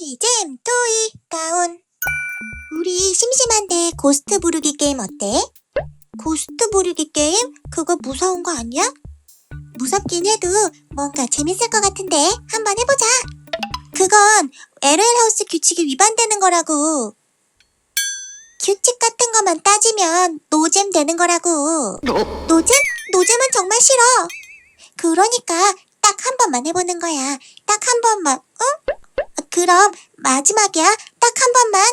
토니 잼 토이 다운 우리 심심한데 고스트 부르기 게임 어때? 고스트 부르기 게임? 그거 무서운 거 아니야? 무섭긴 해도 뭔가 재밌을 것 같은데 한번 해보자 그건 LL 하우스 규칙이 위반되는 거라고 규칙 같은 것만 따지면 노잼 되는 거라고 노잼? 노잼은 정말 싫어 그러니까 딱 한 번만 해보는 거야 딱 한 번만 응? 그럼 마지막이야. 딱 한 번만.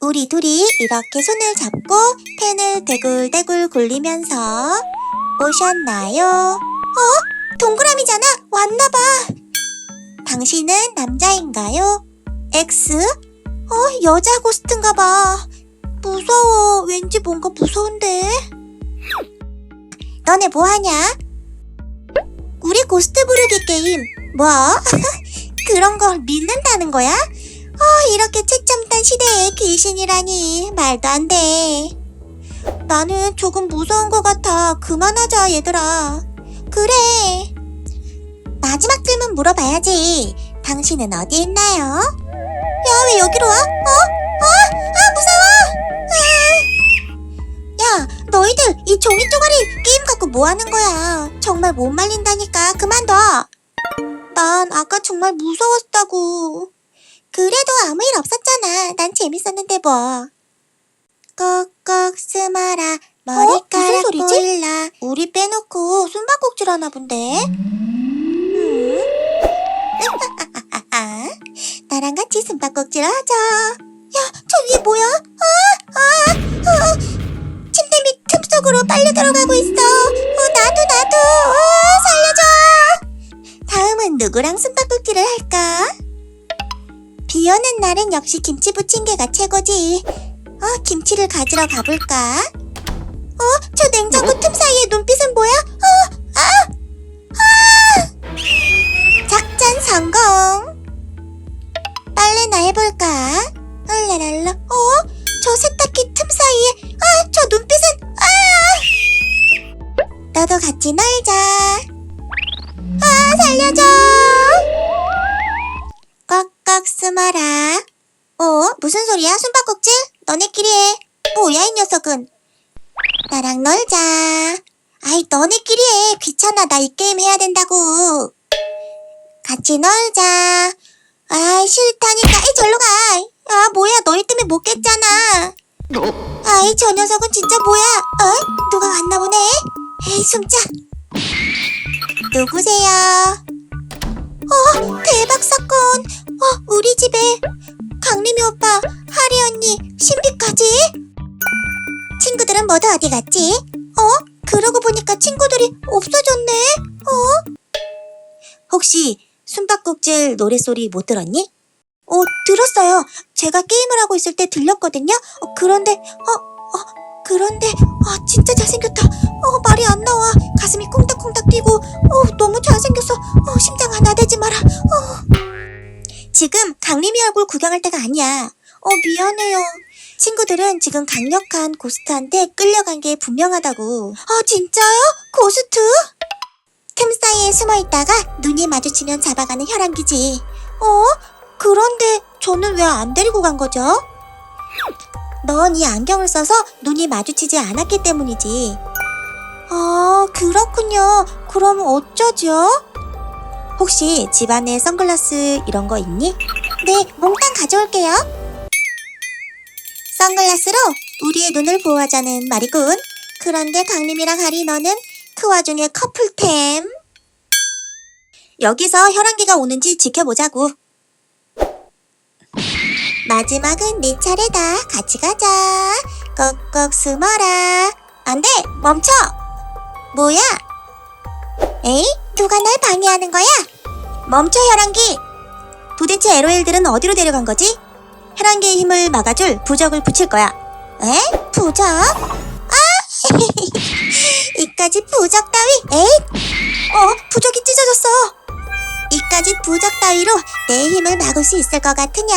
우리 둘이 이렇게 손을 잡고 펜을 대굴대굴 굴리면서 오셨나요? 어? 동그라미잖아. 왔나봐. 당신은 남자인가요? X? 어, 여자 고스트인가 봐. 무서워. 왠지 뭔가 무서운데. 너네 뭐 하냐? 우리 고스트 부르기 게임. 뭐? 그런 걸 믿는다는 거야? 아, 이렇게 최첨단 시대에 귀신이라니 말도 안 돼. 나는 조금 무서운 것 같아. 그만하자, 얘들아. 그래. 마지막 질문 물어봐야지. 당신은 어디 있나요? 야, 왜 여기로 와? 어? 어? 아, 무서워! 아. 야, 너희들 이 종이 쪼가리 게임 갖고 뭐 하는 거야? 정말 못 말린다니까. 그만둬. 난 아까 정말 무서웠다고. 그래도 아무 일 없었잖아. 난 재밌었는데 뭐. 꼭꼭 숨어라. 머리카락 무슨 소리지? 보일라. 우리 빼놓고 숨바꼭질 하나 본데. 음? 나랑 같이 숨바꼭질 하자. 야, 저 위에 뭐야? 날은 역시 김치 부침개가 최고지. 어, 김치를 가지러 가볼까? 어, 저 냉장고 틈 사이에 눈빛은 뭐야? 어, 아! 아! 작전 성공! 빨래나 해볼까? 랄랄랄라. 어? 저 세탁기 틈 사이에, 아, 저 눈빛은, 아! 너도 같이 놀자. 아, 살려줘! 꽉꽉 숨어라. 어? 무슨 소리야? 숨바꼭질? 너네끼리 해. 뭐야, 이 녀석은? 나랑 놀자. 아이, 너네끼리 해. 귀찮아. 나 이 게임 해야 된다고. 같이 놀자. 아이, 싫다니까. 에이, 절로 가. 아, 뭐야. 너희 때문에 못 깼잖아. 아이, 저 녀석은 진짜 뭐야? 어? 누가 왔나 보네? 에이, 숨자. 누구세요? 어, 대박 사건. 어, 우리 집에 강림이 오빠, 하리 언니, 신비까지? 친구들은 모두 어디 갔지? 어? 그러고 보니까 친구들이 없어졌네. 어? 혹시 숨바꼭질 노랫소리 못 들었니? 어, 들었어요. 제가 게임을 하고 있을 때 들렸거든요. 어, 그런데, 어, 어, 그런데, 아, 진짜 잘생겼다. 어, 말이 안 나와. 가슴이 콩닥콩닥 뛰고, 어, 너무 잘생겼어. 어, 지금 강림이 얼굴 구경할 때가 아니야. 어, 미안해요. 친구들은 지금 강력한 고스트한테 끌려간 게 분명하다고. 아, 진짜요? 고스트? 틈 사이에 숨어 있다가 눈이 마주치면 잡아가는 혈안기지. 어? 그런데 저는 왜 안 데리고 간 거죠? 넌 이 안경을 써서 눈이 마주치지 않았기 때문이지. 아, 그렇군요. 그럼 어쩌죠? 혹시 집안에 선글라스 이런 거 있니? 네, 몽땅 가져올게요. 선글라스로 우리의 눈을 보호하자는 말이군. 그런데 강림이랑 하리 너는 그 와중에 커플템. 여기서 혈안기가 오는지 지켜보자고. 마지막은 네 차례다. 같이 가자. 꼭꼭 숨어라. 안 돼! 멈춰! 뭐야? 에이? 누가 날 방해하는 거야? 멈춰, 혈안기! 도대체 LOL들은 어디로 데려간 거지? 혈안기의 힘을 막아줄 부적을 붙일 거야. 에? 부적? 아! 이까지 부적 따위? 에이! 어, 부적이 찢어졌어. 이까지 부적 따위로 내 힘을 막을 수 있을 것 같으냐?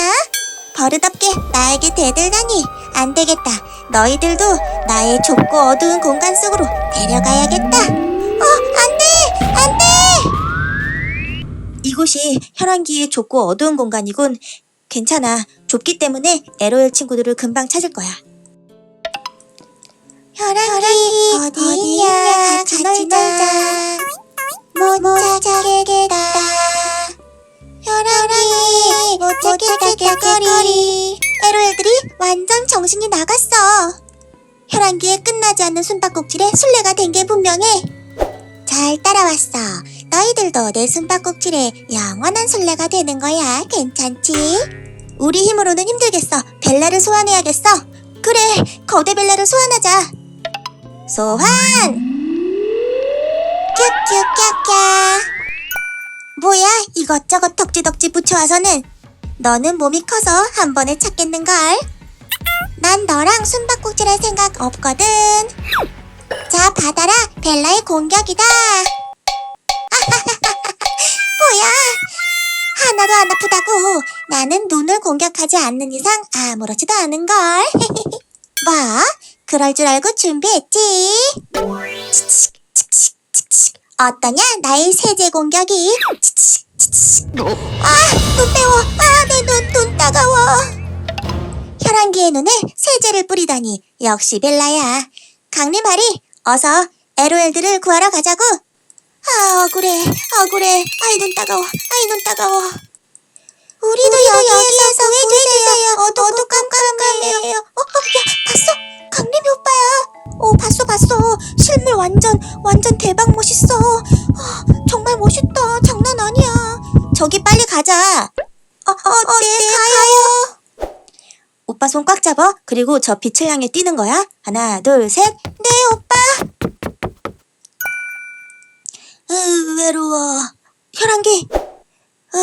버릇없게 나에게 대들다니 안 되겠다. 너희들도 나의 좁고 어두운 공간 속으로 데려가야겠다. 이곳이 혈안기에 좁고 어두운 공간이군. 괜찮아. 좁기 때문에 LOL 친구들을 금방 찾을 거야. 혈안기, 어디야? 같이 놀자. 못 찾겠다. 혈안기, 못 찾겠거리. LOL들이 완전 정신이 나갔어. 혈안기에 끝나지 않는 숨바꼭질에 술래가 된 게 분명해. 잘 따라왔어. 너희들도 내 숨바꼭질에 영원한 술래가 되는 거야. 괜찮지? 우리 힘으로는 힘들겠어. 벨라를 소환해야겠어. 그래, 거대 벨라를 소환하자. 소환! 큐큐큐큐. 뭐야, 이것저것 덕지덕지 붙여와서는 너는 몸이 커서 한 번에 찾겠는걸? 난 너랑 숨바꼭질 할 생각 없거든. 자, 받아라. 벨라의 공격이다. 하나도 안 아프다고. 나는 눈을 공격하지 않는 이상 아무렇지도 않은걸. 뭐? 그럴 줄 알고 준비했지. 어떠냐? 나의 세제 공격이. 아, 눈 매워. 아, 내 눈, 눈 따가워. 혈안기의 눈에 세제를 뿌리다니 역시 벨라야. 강림하리, 어서 LOL들을 구하러 가자고. 아 억울해, 억울해. 아이 눈 따가워, 아이 눈 따가워. 우리도, 여기에서 구해주세요. 어두 깜깜해요. 어, 어, 야, 봤어? 강림이 오빠야. 어, 봤어, 봤어. 실물 완전, 완전 대박 멋있어. 아, 정말 멋있다. 장난 아니야. 저기 빨리 가자. 어, 어, 네, 가요. 오빠 손 꽉 잡아. 그리고 저 빛을 향해 뛰는 거야. 하나, 둘, 셋. 네, 오빠. 으, 외로워. 혈안기. 으,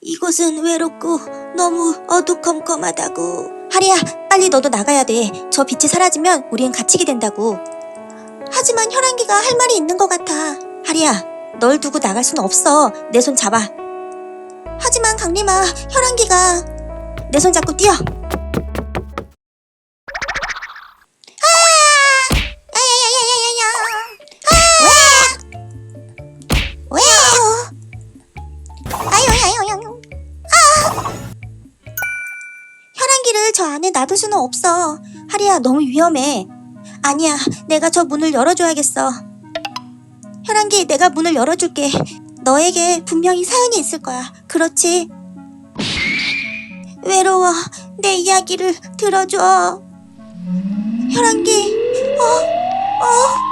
이곳은 외롭고 너무 어두컴컴하다고. 하리야, 빨리 너도 나가야 돼. 저 빛이 사라지면 우린 갇히게 된다고. 하지만 혈안기가 할 말이 있는 것 같아. 하리야, 널 두고 나갈 순 없어. 내 손 잡아. 하지만 강림아, 혈안기가 내 손 잡고 뛰어. 안에 놔둘 수는 없어. 하리야, 너무 위험해. 아니야, 내가 저 문을 열어줘야겠어. 혈안기, 내가 문을 열어줄게. 너에게 분명히 사연이 있을 거야. 그렇지? 외로워. 내 이야기를 들어줘. 혈안기, 어, 어.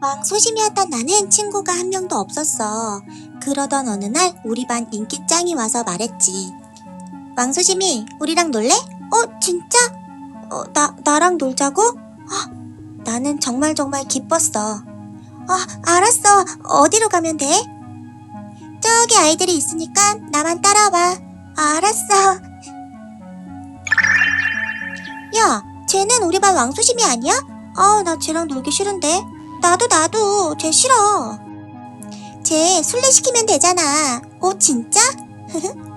왕 소심이었던 나는 친구가 한 명도 없었어. 그러던 어느 날 우리 반 인기짱이 와서 말했지. 왕소심이 우리랑 놀래? 어 진짜? 어, 나 나랑 놀자고? 아, 나는 정말 정말 기뻤어. 아 알았어. 어디로 가면 돼? 저기 아이들이 있으니까 나만 따라와. 아, 알았어. 야, 쟤는 우리 반 왕소심이 아니야? 아, 나 쟤랑 놀기 싫은데. 나도 나도 쟤 싫어. 쟤 술래시키면 되잖아. 어 진짜?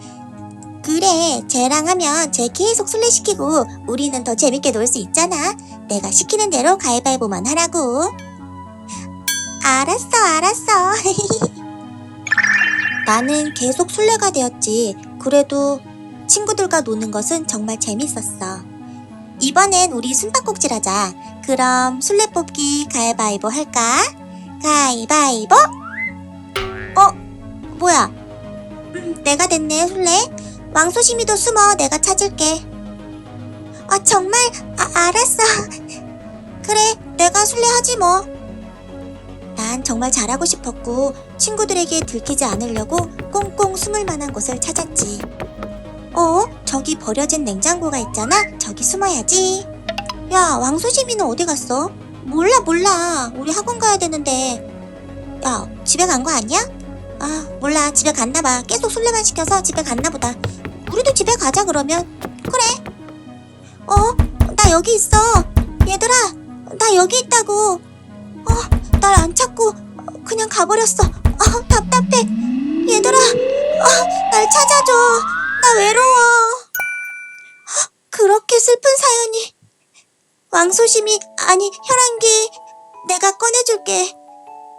그래 쟤랑 하면 쟤 계속 술래시키고 우리는 더 재밌게 놀 수 있잖아. 내가 시키는 대로 가위바위보만 하라고. 알았어 알았어. 나는 계속 술래가 되었지. 그래도 친구들과 노는 것은 정말 재밌었어. 이번엔 우리 숨바꼭질 하자. 그럼 술래 뽑기 가위바위보 할까? 가위바위보? 어? 뭐야? 음, 내가 됐네 술래. 왕소심이도 숨어 내가 찾을게. 아 정말? 아, 알았어. 그래 내가 술래 하지 뭐. 난 정말 잘하고 싶었고 친구들에게 들키지 않으려고 꽁꽁 숨을 만한 곳을 찾았지. 어? 저기 버려진 냉장고가 있잖아. 저기 숨어야지. 야, 왕소심이는 어디 갔어? 몰라, 몰라. 우리 학원 가야 되는데. 야, 집에 간 거 아니야? 아, 몰라. 집에 갔나 봐. 계속 술래만 시켜서 집에 갔나 보다. 우리도 집에 가자, 그러면. 그래. 어? 나 여기 있어. 얘들아, 나 여기 있다고. 어, 날 안 찾고 그냥 가버렸어. 아, 답답해. 얘들아, 아, 날 찾아줘. 나 외로워. 헉, 그렇게 슬픈 사연이. 왕소심이, 아니, 혈안기, 내가 꺼내줄게.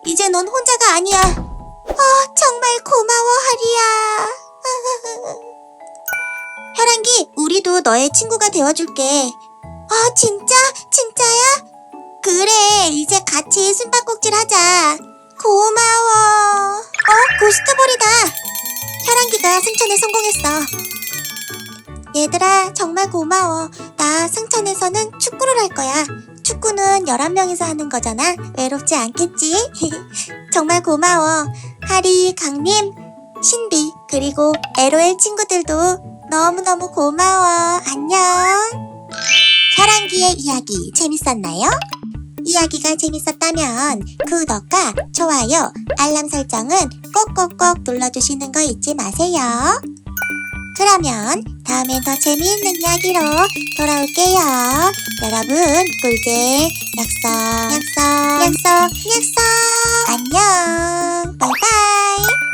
이제 넌 혼자가 아니야. 아, 정말 고마워, 하리야. 혈안기, 우리도 너의 친구가 되어줄게. 아, 진짜? 진짜야? 그래, 이제 같이 숨바꼭질 하자. 고마워. 어, 고스트볼이다. 혈안기가 승천에 성공했어. 얘들아, 정말 고마워. 나 승천에서는 축구를 할 거야. 축구는 11명이서 하는 거잖아. 외롭지 않겠지? 정말 고마워. 하리, 강림, 신비, 그리고 LOL 친구들도 너무너무 고마워. 안녕. 혈안기의 이야기 재밌었나요? 이야기가 재밌었다면 구독과 좋아요, 알람 설정은 꼭꼭꼭 눌러주시는 거 잊지 마세요. 그러면 다음엔 더 재미있는 이야기로 돌아올게요. 여러분, 꿀잼 약속, 약속, 약속, 약속. 안녕. 바이바이.